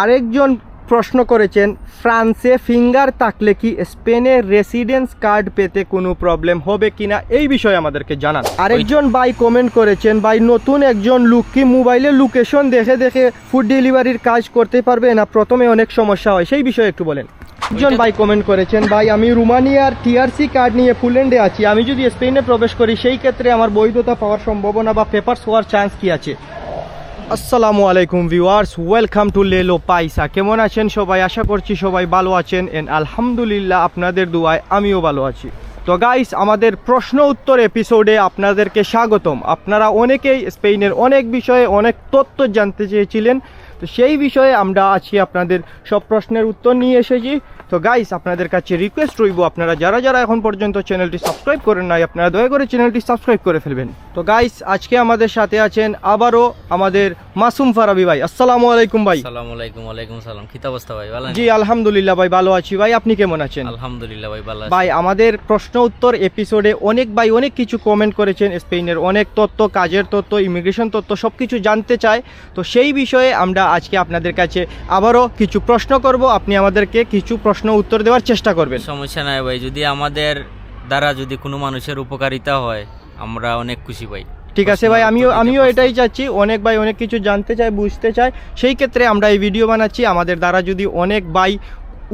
আরেকজন প্রশ্ন করেছেন, ফ্রান্সে ফিঙ্গার থাকলে কি স্পেনে রেসিডেন্স কার্ড পেতে কোনো প্রবলেম হবে কিনা? এই বিষয়ে আমাদেরকে জানান। আরেকজন ভাই কমেন্ট করেছেন, ভাই, নতুন একজন লোক কি মোবাইলে লোকেশন দেখে দেখে ফুড ডেলিভারির কাজ করতে পারবে না? প্রথমে অনেক সমস্যা হয়। সেই বিষয়ে একটু বলেন। একজন ভাই কমেন্ট করেছেন, ভাই, আমি রুমানিয়ার টিআরসি কার্ড নিয়ে ফুলল্যান্ডে আছি। আমি যদি স্পেনে প্রবেশ করি, সেই ক্ষেত্রে আমার বৈধতা পাওয়ার সম্ভাবনা বা পেপারস হওয়ার চান্স কি আছে? আসসালামু আলাইকুম viewers, welcome to Lelo Paisa. কেমন আছেন সবাই? আশা করছি সবাই ভালো আছেন। এন্ড আলহামদুলিল্লাহ আপনাদের দুয়ায় আমিও ভালো আছি। তো গাইস আমাদের প্রশ্ন উত্তর এপিসোডে আপনাদেরকে স্বাগতম। আপনারা অনেকেই স্পেনের অনেক বিষয়ে অনেক তথ্য জানতে চেয়েছিলেন। তো সেই বিষয়ে আমরা আছি, আপনাদের সব প্রশ্নের উত্তর নিয়ে এসেছি। তো গাইস আপনাদের কাছে রিকোয়েস্ট রইব আপনারা যারা যারা এখন পর্যন্ত চ্যানেলটি সাবস্ক্রাইব করেন নাই আপনারা দয়া করে চ্যানেলটি সাবস্ক্রাইব করে ফেলবেন। তো গাইস আজকে আমাদের সাথে আছেন আবারও আমাদের মাসুম ফারাবি ভাই। আসসালামু আলাইকুম ভাই। আসসালামু আলাইকুম ওয়ালাইকুম সালাম। কি অবস্থা ভাই? ভালো জি আলহামদুলিল্লাহ ভাই ভালো আছি ভাই। আপনি কেমন আছেন? আলহামদুলিল্লাহ ভাই ভালো আছি। ভাই আমাদের প্রশ্ন উত্তর এপিসোডে অনেক ভাই অনেক কিছু কমেন্ট করেছেন। স্পেনের অনেক তথ্য কাজের তথ্য ইমিগ্রেশন তথ্য সব কিছু জানতে চায়। তো সেই বিষয়ে আমরা আজকে আপনাদের কাছে আবারও কিছু প্রশ্ন করব। আপনি আমাদেরকে কিছু প্রশ্ন উত্তর দেওয়ার চেষ্টা করবেন। সমস্যা নাই ভাই যদি আমাদের দ্বারা যদি কোনো মানুষের উপকারিতা হয় আমরা অনেক খুশি ভাই। ঠিক আছে ভাই আমিও আমিও এটাই চাচ্ছি অনেক ভাই অনেক কিছু জানতে চায় বুঝতে চায়। সেই ক্ষেত্রে আমরা এই ভিডিও বানাচ্ছি আমাদের দ্বারা যদি অনেক ভাই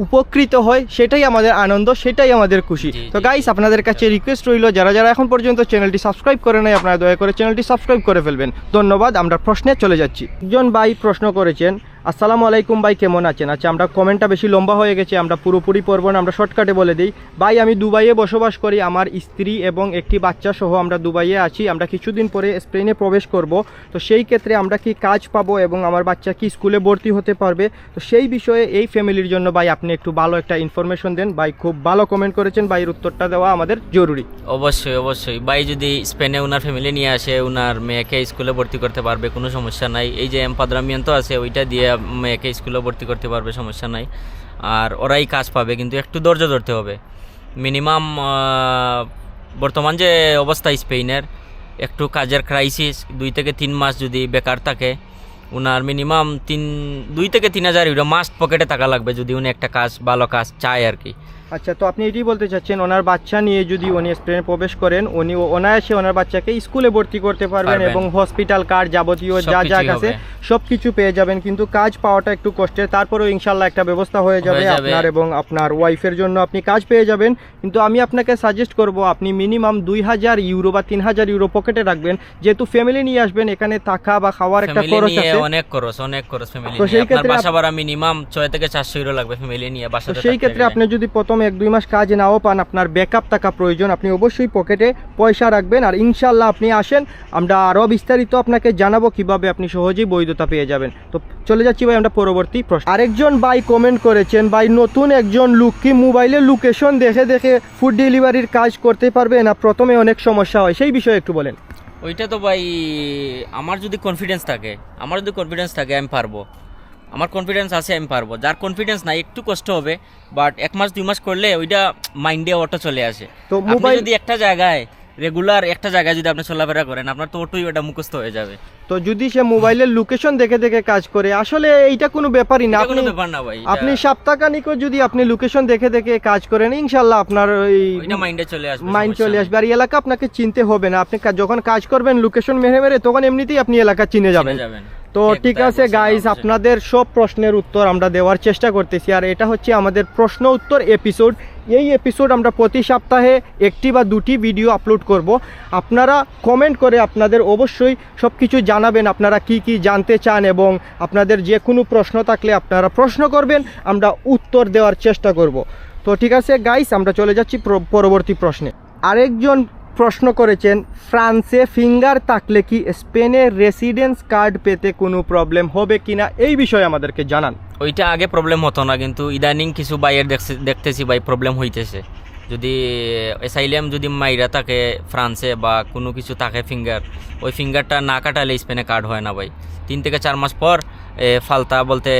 উপকৃত হয় সেটাই আমাদের আনন্দ সেটাই আমাদের খুশি। তো গাইস আপনাদের কাছে রিকোয়েস্ট রইল যারা যারা এখন পর্যন্ত চ্যানেলটি সাবস্ক্রাইব করে নাই আপনারা দয়া করে চ্যানেলটি সাবস্ক্রাইব করে ফেলবেন। ধন্যবাদ আমরা প্রশ্নে চলে যাচ্ছি। একজন ভাই প্রশ্ন করেছেন আসসালামু আলাইকুম ভাই, কেমন আছেন? আচ্ছা আমরা কমেন্টটা বেশি লম্বা হয়ে গেছে, আমরা পুরোপুরি পড়ব না, আমরা শর্টকাটে বলে দিই। ভাই, আমি দুবাইয়ে বসবাস করি, আমার স্ত্রী এবং একটি বাচ্চা সহ আমরা দুবাইয়ে আছি, আমরা কিছুদিন পরে স্পেনে প্রবেশ করব। তো সেই ক্ষেত্রে আমরা কি কাজ পাবো এবং আমার বাচ্চা কি স্কুলে ভর্তি হতে পারবে? তো সেই বিষয়ে এই ফ্যামিলির জন্য ভাই, আপনি একটু ভালো একটা ইনফরমেশন দেন। ভাই, খুব ভালো কমেন্ট করেছেন, ভাইয়ের উত্তরটা দেওয়া আমাদের জরুরি। অবশ্যই অবশ্যই। ভাই, যদি স্পেনে ওনার ফ্যামিলি নিয়ে আসে ওনার মেয়েকে স্কুলে ভর্তি করতে পারবে, কোনো সমস্যা নাই। এই যে এম্পাদ্রামিয়ান তো আছে, ওইটা দিয়ে মেয়েকে স্কুলে ভর্তি করতে পারবে, সমস্যা নাই। আর ওরাই কাজ পাবে, কিন্তু একটু ধৈর্য ধরতে হবে। মিনিমাম বর্তমান যে অবস্থা স্পেনের, একটু কাজের ক্রাইসিস দুই থেকে তিন মাস যদি বেকার থাকে ওনার মিনিমাম তিন, দুই থেকে তিন হাজার ইউরো মাস্ট পকেটে থাকা লাগবে যদি উনি একটা কাজ, ভালো কাজ চায় আর কি। আচ্ছা তো আপনি এটাই বলতে চাচ্ছেন ওনার বাচ্চা নিয়ে যদি উনি স্পেনে প্রবেশ করেন উনি অনায়াসে ওনার বাচ্চাকে স্কুলে ভর্তি করতে পারবেন। এবং হসপিটাল কার্ড যাবতীয় যা যা আছে সব কিছু পেয়ে যাবেন। কিন্তু কাজ পাওয়াটা একটু কষ্টের তারপরেও ইনশাল্লাহ একটা ব্যবস্থা হয়ে যাবে আপনার এবং আপনার ওয়াইফের জন্য আপনি কাজ পেয়ে যাবেন। কিন্তু আমি আপনাকে সাজেস্ট করব আপনি মিনিমাম দুই হাজার ইউরো বা তিন হাজার ইউরো পকেটে রাখবেন। যেহেতু ফ্যামিলি নিয়ে আসবেন এখানে থাকা বা খাওয়ার একটা খরচ আছে। অনেক খরচ অনেক খরচ ফ্যামিলি তো সেই আপনার ক্ষেত্রে বাসা ভাড়া মিনিমাম ছয় থেকে চারশো ইউরো লাগবে ফ্যামিলি নিয়ে তো সেই ক্ষেত্রে আপনি যদি প্রথম এক দুই মাস কাজ নাও পান, আপনার ব্যাকআপ টাকা প্রয়োজন। আপনি অবশ্যই পকেটে পয়সা রাখবেন আর ইনশাল্লাহ আপনি আসেন, আমরা আরও বিস্তারিত আপনাকে জানাব কীভাবে আপনি সহজেই বৈধতা পেয়ে যাবেন। তো চলে যাচ্ছি ভাই আমরা পরবর্তী প্রশ্ন। আরেকজন ভাই কমেন্ট করেছেন, ভাই, নতুন একজন লোক কি মোবাইলে লোকেশন দেখে দেখে ফুড ডেলিভারির কাজ করতে পারবে না, প্রথমে অনেক সমস্যা হয়। সেই বিষয়ে একটু বলেন। ওইটা তো ভাই, আমার যদি কনফিডেন্স থাকে, আমার যদি কনফিডেন্স থাকে, আমি পারব। আমার কনফিডেন্স আছে আমি পারব। যার কনফিডেন্স নাই একটু কষ্ট হবে বাট এক মাস দুই মাস করলে ওইটা মাইন্ডে অটো চলে আসে। তো মোবাইল যদি একটা জায়গায় রেগুলার একটা জায়গায় যদি আপনি চলাফেরা করেন আপনার তো অটোই ওটা মুখস্থ হয়ে যাবে। তো যদি সে মোবাইলের লোকেশন দেখে দেখে কাজ করে আসলে এইটা কোনো ব্যাপারই না। কোনো আপনি ব্যাপার না ভাই আপনি সপ্তাহখানিকও যদি আপনি লোকেশন দেখে দেখে কাজ করেন ইনশাল্লাহ আপনার ওই ওইটা মাইন্ডে চলে আসবে মাইন্ড চলে আসবে। আর এই এলাকা আপনাকে চিনতে হবে না। আপনি যখন কাজ করবেন লোকেশন মেরে মেরে তখন এমনিতেই আপনি এলাকা চিনে যাবেন। তো ঠিক আছে গাইস আপনাদের সব প্রশ্নের উত্তর আমরা দেওয়ার চেষ্টা করতেছি। আর এটা হচ্ছে আমাদের প্রশ্ন উত্তর এপিসোড এই এপিসোড আমরা প্রতি সপ্তাহে একটি বা দুটি ভিডিও আপলোড করব। আপনারা কমেন্ট করে আপনাদের অবশ্যই সব কিছু জানাবেন আপনারা কি কি জানতে চান এবং আপনাদের যে কোনো প্রশ্ন থাকলে আপনারা প্রশ্ন করবেন আমরা উত্তর দেওয়ার চেষ্টা করব। তো ঠিক আছে গাইস আমরা চলে যাচ্ছি প্র- পরবর্তী প্রশ্নে। আরেকজন প্রশ্ন করেছেন, ফ্রান্সে ফিঙ্গার থাকলে কি স্পেনে রেসিডেন্স কার্ড পেতে কোনো প্রবলেম হবে কিনা এই বিষয়ে আমাদেরকে জানান। ওইটা আগে প্রবলেম হতো না, কিন্তু ইদানিং কিছু বাইয়ের দেখতেছি ভাই, প্রবলেম হইতেছে। যদি অ্যাসাইলিয়াম যদি মাইরা থাকে ফ্রান্সে বা কোনো কিছু থাকে ফিঙ্গার, ওই ফিঙ্গারটা না কাটালে স্পেনে কার্ড হয় না ভাই। তিন থেকে চার মাস পর ফালতা বলতে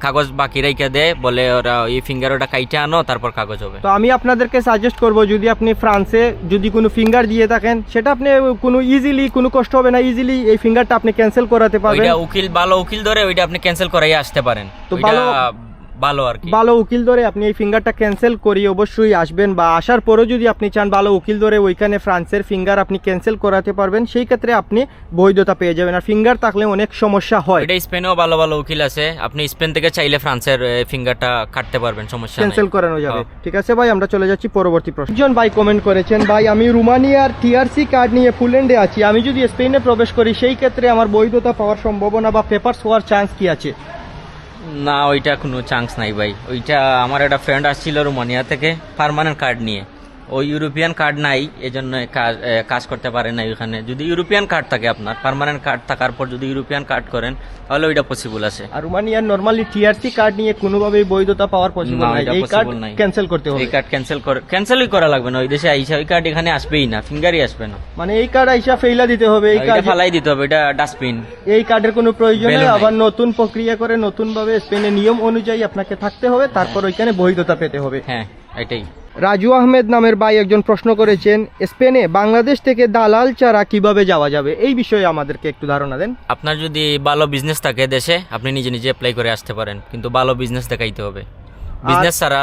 কাগজ বাকি রেখে দেয় বলে ওরা এই ফিঙ্গার ওটা কাইটে আনো তারপর কাগজ হবে। তো আমি আপনাদেরকে সাজেস্ট করব যদি আপনি ফ্রান্সে যদি কোনো ফিঙ্গার দিয়ে থাকেন সেটা আপনি কোনো ইজিলি কোনো কষ্ট হবে না ইজিলি এই ফিঙ্গারটা আপনি ক্যান্সেল করাতে পারবেন। ওইটা উকিল ভালো উকিল ধরে ওইটা আপনি ক্যান্সেল করাই আসতে পারেন। তো ভালো- ভালো আর কি। ভালো উকিল ধরে আপনি এই ফিঙ্গারটা ক্যান্সেল করি অবশ্যই আসবেন বা আসার পরেও যদি আপনি চান ভালো উকিল ধরে ওইখানে ফ্রান্সের ফিঙ্গার আপনি ক্যান্সেল করাতে পারবেন সেই ক্ষেত্রে আপনি বৈধতা পেয়ে যাবেন। আর ফিঙ্গার থাকলে অনেক সমস্যা হয়। এটা স্পেনেও ভালো ভালো উকিল আছে। আপনি স্পেন থেকে চাইলে ফ্রান্সের ফিঙ্গারটা কাটতে পারবেন সমস্যা ক্যান্সেল করানো যাবে। ঠিক আছে ভাই আমরা চলে যাচ্ছি পরবর্তী প্রশ্ন। একজন ভাই কমেন্ট করেছেন ভাই আমি রুমানিয়ার টিআরসি কার্ড নিয়ে ফুলল্যান্ডে আছি। আমি যদি স্পেনে প্রবেশ করি সেই ক্ষেত্রে আমার বৈধতা পাওয়ার সম্ভাবনা বা পেপারস হওয়ার চান্স কি আছে? না, ওইটা কোনো চান্স নাই ভাই। ওইটা আমার একটা ফ্রেন্ড আসছিল রোমানিয়া থেকে পারমানেন্ট কার্ড নিয়ে। ওই ইউরোপিয়ান কার্ড নাই এজন্য কাজ কাজ করতে পারে না ওইখানে যদি ইউরোপিয়ান কার্ড থাকে আপনার পার্মানেন্ট কার্ড থাকার পর যদি ইউরোপিয়ান কার্ড করেন তাহলে ওইটা পসিবল আছে। আর রুমানিয়ার নর্মালি টিআরসি কার্ড নিয়ে কোনোভাবেই বৈধতা পাওয়ার পসিবল না, এই কার্ড ক্যান্সেল করতে হবে। এই কার্ড ক্যান্সেল করে ক্যান্সেলই করা লাগবে না ওই দেশে আইসা ওই কার্ড এখানে আসবেই না ফিঙ্গারই আসবে না। মানে এই কার্ড আইসা ফেইলা দিতে হবে এই কার্ড ফালাই দিতে হবে এটা ডাস্টবিন এই কার্ডের কোনো প্রয়োজন নেই আবার নতুন প্রক্রিয়া করে নতুন ভাবে স্পেনের নিয়ম অনুযায়ী আপনাকে থাকতে হবে তারপর ওইখানে বৈধতা পেতে হবে। হ্যাঁ এটাই। রাজু আহমেদ নামের ভাই একজন প্রশ্ন করেছেন স্পেনে বাংলাদেশ থেকে দালাল ছাড়া কীভাবে যাওয়া যাবে? এই বিষয়ে আমাদেরকে একটু ধারণা দেন। আপনার যদি ভালো বিজনেস থাকে দেশে আপনি নিজে নিজে অ্যাপ্লাই করে আসতে পারেন কিন্তু ভালো বিজনেস দেখাইতে হবে। বিজনেস ছাড়া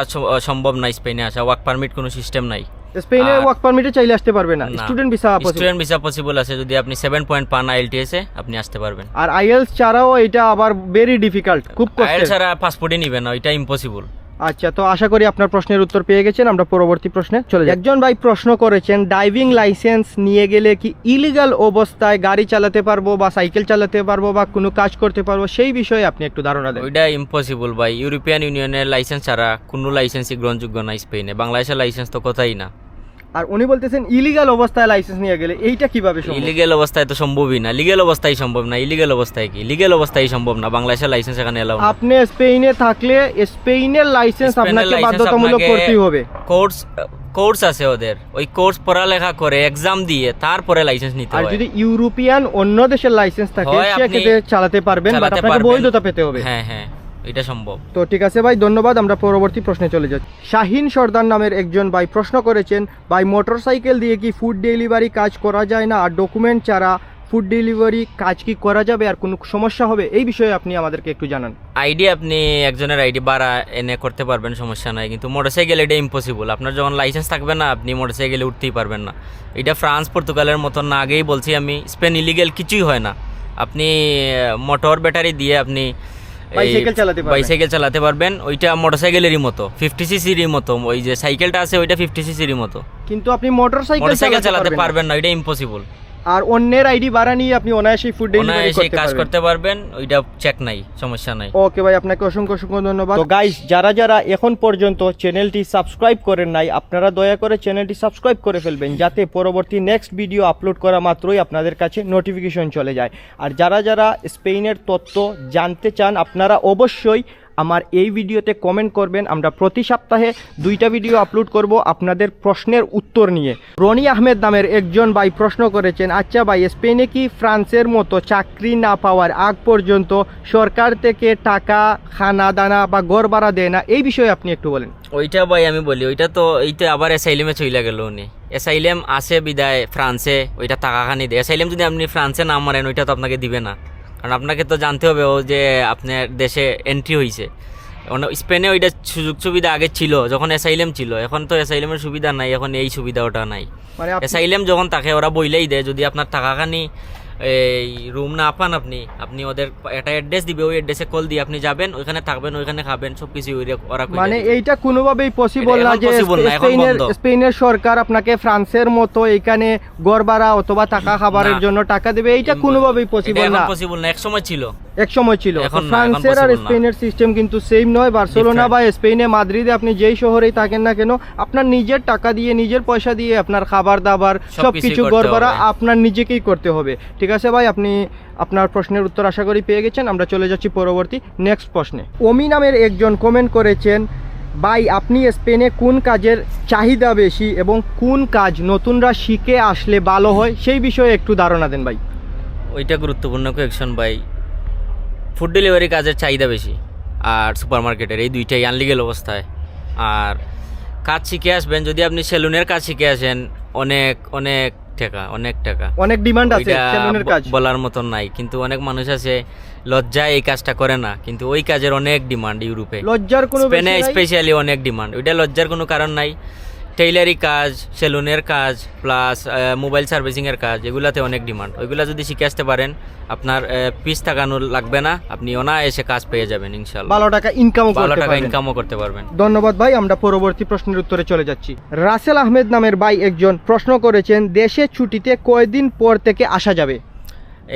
সম্ভব নাই স্পেনে আসা ওয়ার্ক পারমিট কোনো সিস্টেম নাই। স্পেনে ওয়ার্ক পারমিটে চাইলে আসতে পারবে না। Student visa student visa possible আছে যদি আপনি সেভেন পয়েন্ট পান আইএলটিএসে আপনি আসতে পারবেন। আর আইএলস ছাড়াও এটা আবার ভেরি ডিফিকাল্ট খুব কষ্ট ছাড়া পাসপোর্টই নিবে না ওইটা ইম্পসিবল আচ্ছা তো আশা করি আপনার প্রশ্নের উত্তর পেয়ে গেছেন। আমরা পরবর্তী প্রশ্নে চলে যাই। একজন ভাই প্রশ্ন করেছেন ড্রাইভিং লাইসেন্স নিয়ে গেলে কি ইলিগাল অবস্থায় গাড়ি চালাতে পারব বা সাইকেল চালাতে পারব বা কোনো কাজ করতে পারব? সেই বিষয়ে আপনি একটু ধারণা দেন। ওইটা ইম্পসিবল ভাই। ইউরোপিয়ান ইউনিয়নের লাইসেন্স ছাড়া কোনো লাইসেন্সই গ্রহণযোগ্য না স্পেনে। বাংলাদেশের লাইসেন্স তো কোথায় না। আর উনি বলতেছেন ইলিগাল অবস্থায় লাইসেন্স নিয়ে গেলে এইটা কীভাবে সম্ভব? ইলিগেল অবস্থায় তো সম্ভবই না। লিগেল অবস্থায় সম্ভব না। ইলিগেল অবস্থায় কি? লিগেল অবস্থায় সম্ভব না। বাংলাদেশের লাইসেন্স এখানে এলাও আপনি স্পেনে থাকলে স্পেনের লাইসেন্স আপনাকে বাধ্যতামূলক করতেই হবে। কোর্স কোর্স আছে ওদের। ওই কোর্স পড়ালেখা করে এক্সাম দিয়ে তারপরে লাইসেন্স নিতে হয়। আর যদি ইউরোপিয়ান অন্য দেশের লাইসেন্স থাকে সেক্ষেত্রে চালাতে পারবেন বাট আপনাকে বৈধতা পেতে হবে। হ্যাঁ হ্যাঁ। এটা সম্ভব। তো ঠিক আছে ভাই ধন্যবাদ আমরা পরবর্তী প্রশ্নে চলে যাচ্ছি। শাহিন সর্দার নামের একজন ভাই প্রশ্ন করেছেন ভাই মোটর সাইকেল দিয়ে কি ফুড ডেলিভারি কাজ করা যায় না? আর ডকুমেন্ট ছাড়া ফুড ডেলিভারি কাজ কি করা যাবে? আর কোনো সমস্যা হবে? এই বিষয়ে আপনি আমাদেরকে একটু জানান। আইডি আপনি একজনের আইডি বাড়া এনে করতে পারবেন সমস্যা নাই। কিন্তু মোটর মোটরসাইকেল এটা ইম্পসিবল আপনার যখন লাইসেন্স থাকবে না আপনি মোটরসাইকেলে উঠতেই পারবেন না। এটা ফ্রান্স পর্তুগালের মতন না আগেই বলছি আমি স্পেন ইলিগেল কিছুই হয় না। আপনি মোটর ব্যাটারি দিয়ে আপনি এই চালাতে পারবেন। বাইসাইকেল চালাতে পারবেন ওইটা মোটরসাইকেলেরই মতো ফিফটি সিসিরই মতো ওই যে সাইকেলটা আছে ওইটা ফিফটি সিসিরই মতো কিন্তু আপনি মোটরসাইকেল চালাতে পারবেন না। এটা ওইটা ইম্পসিবল আর অন্যের আইডি ভাড়া নিয়ে আপনি অনায়াসেই ফুড ডেলিভারি অনায়াসে করতে কাজ করতে পারবেন ওইটা চেক নাই সমস্যা নাই। ওকে ভাই আপনাকে অসংখ্য অসংখ্য ধন্যবাদ। তো গাইস যারা যারা এখন পর্যন্ত চ্যানেলটি সাবস্ক্রাইব করেন নাই আপনারা দয়া করে চ্যানেলটি সাবস্ক্রাইব করে ফেলবেন যাতে পরবর্তী নেক্সট ভিডিও আপলোড করা মাত্রই আপনাদের কাছে নোটিফিকেশন চলে যায়। আর যারা যারা স্পেনের তথ্য জানতে চান আপনারা অবশ্যই আমার এই ভিডিওতে কমেন্ট করবেন। আমরা প্রতি সপ্তাহে দুইটা ভিডিও আপলোড করব আপনাদের প্রশ্নের উত্তর নিয়ে। রনি আহমেদ নামের একজন ভাই প্রশ্ন করেছেন আচ্ছা ভাই, স্পেনে কি ফ্রান্সের মতো চাকরি না পাওয়ার আগ পর্যন্ত সরকার থেকে টাকা, খানা, দানা বা গড় ভাড়া দেয় না? এই বিষয়ে আপনি একটু বলেন। ওইটা ভাই আমি বলি, ওইটা তো, এইটা আবার এসাইলেমে চইলা গেল উনি। এসাইলেম আছে বিদায়, ফ্রান্সে, ওইটা টাকা টাকাখানি দেয়। এসাইলেম যদি আপনি ফ্রান্সে না মারেন, ওইটা তো আপনাকে দিবে না। কারণ আপনাকে তো জানতে হবে ও যে আপনার দেশে এন্ট্রি হয়েছে স্পেনে ওইটা সুযোগ সুবিধা আগে ছিল যখন এসাইলেম ছিল। এখন তো এসাইলেমের সুবিধা নাই এখন এই সুবিধা ওটা নাই। মানে এসাইলেম যখন তাকে ওরা বইলেই দেয় যদি আপনার টাকাখানি এই রুম না পান আপনি আপনি ওদের একটা অ্যাড্রেস দিবে ওই অ্যাড্রেসে কল দিয়ে আপনি যাবেন ওইখানে থাকবেন ওইখানে খাবেন সবকিছু ওই- ওরা মানে এইটা কোনোভাবেই পসিবল না যে স্পেনের স্পেনের সরকার আপনাকে ফ্রান্সের মতো এখানে গড় ভাড়া অথবা টাকা খাবারের জন্য টাকা দেবে এইটা কোনোভাবেই পসিবল না। পসিবল না এক সময় ছিল। এক সময় ছিল। ফ্রান্সের আর স্পেনের সিস্টেম কিন্তু সেম নয়। বার্সেলোনা বা স্পেনে মাদ্রিদে আপনি যেই শহরেই থাকেন না কেন আপনার নিজের টাকা দিয়ে নিজের পয়সা দিয়ে আপনার খাবার দাবার সবকিছু করতে গড়বড়া আপনার নিজেকেই করতে হবে। ঠিক আছে ভাই আপনি আপনার প্রশ্নের উত্তর আশা করি পেয়ে গেছেন। আমরা চলে যাচ্ছি পরবর্তী নেক্সট প্রশ্নে। অমি নামের একজন কমেন্ট করেছেন ভাই আপনি স্পেনে কোন কাজের চাহিদা বেশি এবং কোন কাজ নতুনরা শিখে আসলে ভালো হয়? সেই বিষয়ে একটু ধারণা দেন ভাই। ওইটা গুরুত্বপূর্ণ কোয়েকশন বাই ফুড ডেলিভারি কাজের চাহিদা বেশি আর সুপার মার্কেটের এই দুইটাই আনলিগেল অবস্থায়। আর কাজ শিখে আসবেন যদি আপনি সেলুনের কাজ শিখে আসেন অনেক অনেক টাকা অনেক টাকা। অনেক ডিমান্ড আছে সেলুনের কাজ। বলার মতন নাই কিন্তু অনেক মানুষ আছে লজ্জায় এই কাজটা করে না কিন্তু ওই কাজের অনেক ডিমান্ড ইউরোপে। লজ্জার কোনো স্পেনে স্পেশালি অনেক ডিমান্ড ওইটা লজ্জার কোনো কারণ নাই। টেইলারি কাজ সেলুনের কাজ প্লাস মোবাইল সার্ভিসিংয়ের কাজ এগুলাতে অনেক ডিমান্ড ওইগুলা যদি শিখে আসতে পারেন আপনার পিস টাকানো লাগবে না আপনি অনায়াসে কাজ পেয়ে যাবেন ইনশাল্লাহ। ভালো টাকা ইনকামও ভালো টাকা ইনকামও করতে পারবেন। ধন্যবাদ ভাই আমরা পরবর্তী প্রশ্নের উত্তরে চলে যাচ্ছি। রাসেল আহমেদ নামের ভাই একজন প্রশ্ন করেছেন দেশে ছুটিতে কয়দিন পর থেকে আসা যাবে?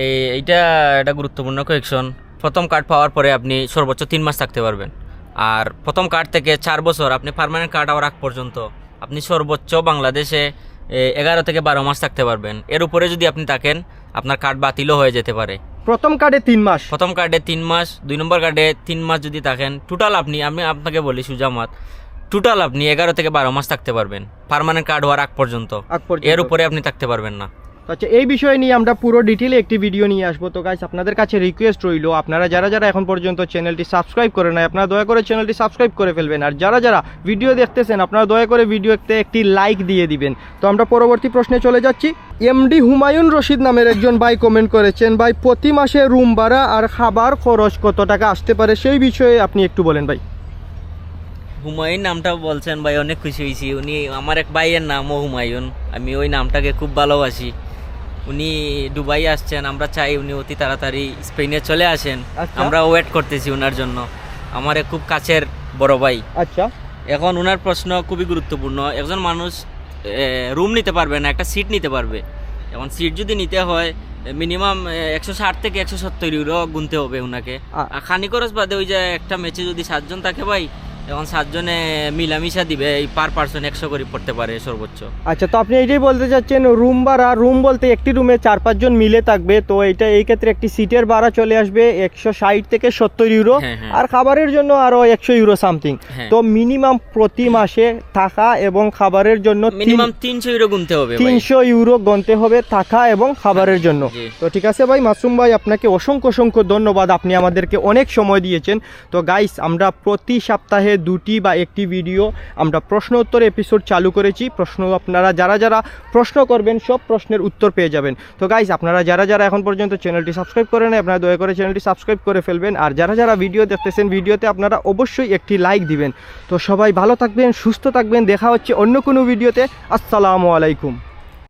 এই এইটা একটা গুরুত্বপূর্ণ কোয়েকশন প্রথম কার্ড পাওয়ার পরে আপনি সর্বোচ্চ তিন মাস থাকতে পারবেন। আর প্রথম কার্ড থেকে চার বছর আপনি পার্মানেন্ট কার্ড হওয়ার আগ পর্যন্ত আপনি সর্বোচ্চ বাংলাদেশে এগারো থেকে বারো মাস থাকতে পারবেন। এর উপরে যদি আপনি থাকেন আপনার কার্ড বাতিলও হয়ে যেতে পারে। প্রথম কার্ডে তিন মাস। প্রথম কার্ডে তিন মাস দুই নম্বর কার্ডে তিন মাস যদি থাকেন টোটাল আপনি আমি আপনাকে বলি সুজামাত টোটাল আপনি এগারো থেকে বারো মাস থাকতে পারবেন। পারমানেন্ট কার্ড হওয়ার আগ পর্যন্ত। এর উপরে আপনি থাকতে পারবেন না। আচ্ছা এই বিষয় নিয়ে আমরা পুরো ডিটেলে একটি ভিডিও নিয়ে আসব। তো গাইস আপনাদের কাছে রিকোয়েস্ট রইল, আপনারা যারা যারা এখন পর্যন্ত চ্যানেলটি সাবস্ক্রাইব করে নাই, আপনারা দয়া করে চ্যানেলটি সাবস্ক্রাইব করে ফেলবেন। আর যারা যারা ভিডিও দেখতেছেন, আপনারা দয়া করে ভিডিওতে একটি লাইক দিয়ে দিবেন। তো আমরা পরবর্তী প্রশ্নে চলে যাচ্ছি। এমডি হুমায়ুন রশিদ নামের একজন ভাই কমেন্ট করেছেন, ভাই, প্রতি মাসে রুম ভাড়া আর খাবার খরচ কত টাকা আসতে পারে? সেই বিষয়ে আপনি একটু বলেন ভাই। হুমায়ুন নামটা বলছেন, ভাই, অনেক খুশি হয়েছি। উনি আমার এক ভাইয়ের নামও হুমায়ুন। আমি ওই নামটাকে খুব ভালোবাসি। উনি দুবাই আসছেন আমরা চাই উনি অতি তাড়াতাড়ি স্পেনে চলে আসেন। আচ্ছা। আমরা ওয়েট করতেছি ওনার জন্য। আমার খুব কাছের বড় ভাই। আচ্ছা। এখন ওনার প্রশ্ন খুবই গুরুত্বপূর্ণ। একজন মানুষ রুম নিতে পারবে না একটা সিট নিতে পারবে। এখন সিট যদি নিতে হয় মিনিমাম একশো ষাট থেকে একশো সত্তর ইউরো গুনতে হবে ওনাকে খানি খরচ বাদে ওই যে একটা ম্যাচে যদি সাতজন থাকে ভাই এখন সাতজনে মিলামিশা দিবে এই পার পার্সন একশো করে পড়তে পারে সর্বোচ্চ। আচ্ছা তো আপনি এইটাই বলতে চাচ্ছেন রুম ভাড়া রুম বলতে একটি রুমে চার পাঁচজন মিলে থাকবে তো এটা এই ক্ষেত্রে একটি সিটের ভাড়া চলে আসবে একশো ষাট থেকে সত্তর ইউরো হ্যাঁ, হ্যাঁ। আর খাবারের জন্য আরও একশো ইউরো সামথিং হ্যাঁ। তো মিনিমাম প্রতি মাসে থাকা এবং খাবারের জন্য মিনিমাম তিনশো ইউরো গুনতে হবে তিনশো ইউরো গুনতে হবে থাকা এবং খাবারের জন্য। তো ঠিক আছে ভাই মাসুম ভাই আপনাকে অসংখ্য অসংখ্য ধন্যবাদ। আপনি আমাদেরকে অনেক সময় দিয়েছেন। তো গাইস আমরা প্রতি সপ্তাহে দুটি বা একটি ভিডিও আমরা প্রশ্ন উত্তর এপিসোড চালু করেছি। প্রশ্ন আপনারা যারা যারা প্রশ্ন করবেন, সব প্রশ্নের উত্তর পেয়ে যাবেন। তো গাইস আপনারা যারা যারা এখন পর্যন্ত চ্যানেলটি সাবস্ক্রাইব করেন আপনারা দয়া করে চ্যানেলটি সাবস্ক্রাইব করে ফেলবেন। আর যারা যারা ভিডিও দেখতেছেন ভিডিওতে আপনারা অবশ্যই একটি লাইক দিবেন। তো সবাই ভালো থাকবেন, সুস্থ থাকবেন। দেখা হচ্ছে অন্য কোনো ভিডিওতে আসসালামু আলাইকুম।